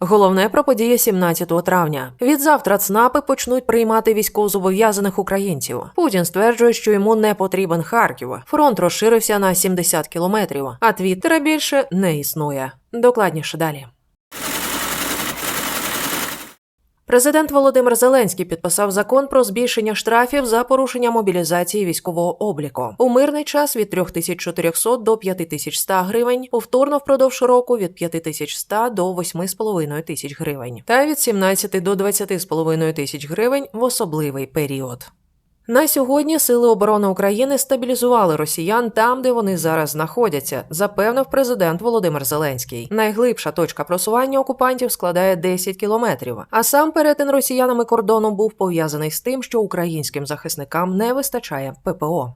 Головне про події 17 травня. Від завтра ЦНАПи почнуть приймати військовозобов'язаних українців. Путін стверджує, що йому не потрібен Харків. Фронт розширився на 70 кілометрів, а Твіттера більше не існує. Докладніше далі. Президент Володимир Зеленський підписав закон про збільшення штрафів за порушення мобілізації військового обліку. У мирний час від 3400 до 5100 гривень, повторно впродовж року від 5100 до 8500 тисяч гривень, та від 17 до 20,5 тисяч гривень в особливий період. На сьогодні Сили оборони України стабілізували росіян там, де вони зараз знаходяться, запевнив президент Володимир Зеленський. Найглибша точка просування окупантів складає 10 кілометрів. А сам перетин росіянами кордону був пов'язаний з тим, що українським захисникам не вистачає ППО.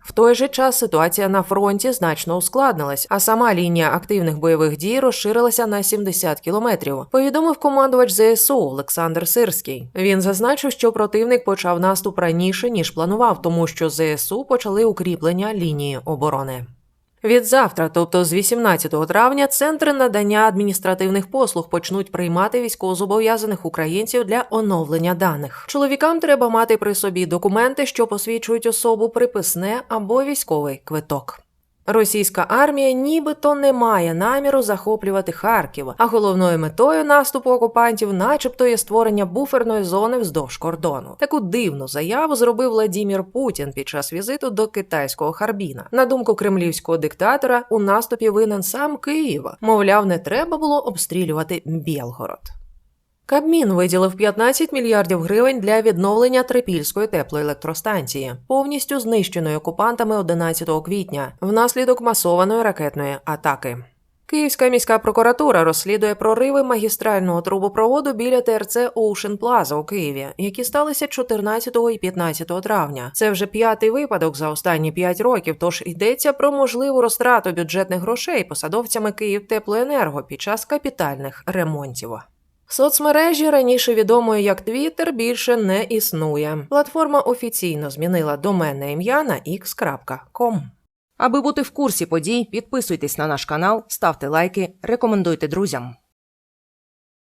В той же час ситуація на фронті значно ускладнилась, а сама лінія активних бойових дій розширилася на 70 кілометрів. Повідомив командувач ЗСУ Олександр Сирський. Він зазначив, що противник почав наступ раніше ніж планував, тому що ЗСУ почали укріплення лінії оборони. Від завтра, тобто з 18 травня, центри надання адміністративних послуг почнуть приймати військовозобов'язаних українців для оновлення даних. Чоловікам треба мати при собі документи, що посвідчують особу приписне або військовий квиток. Російська армія нібито не має наміру захоплювати Харків, а головною метою наступу окупантів, начебто, є створення буферної зони вздовж кордону. Таку дивну заяву зробив Владімір Путін під час візиту до китайського Харбіна. На думку кремлівського диктатора, у наступі винен сам Київ. Мовляв, не треба було обстрілювати Білгород. Кабмін виділив 15 мільярдів гривень для відновлення Трипільської теплоелектростанції, повністю знищеної окупантами 11 квітня, внаслідок масованої ракетної атаки. Київська міська прокуратура розслідує прориви магістрального трубопроводу біля ТРЦ Ocean Plaza у Києві, які сталися 14 і 15 травня. Це вже п'ятий випадок за останні п'ять років. Тож йдеться про можливу розтрату бюджетних грошей посадовцями Київтеплоенерго під час капітальних ремонтів. Соцмережі раніше відомої як Twitter, більше не існує. Платформа офіційно змінила доменне ім'я на x.com. Аби бути в курсі подій, підписуйтесь на наш канал, ставте лайки, рекомендуйте друзям.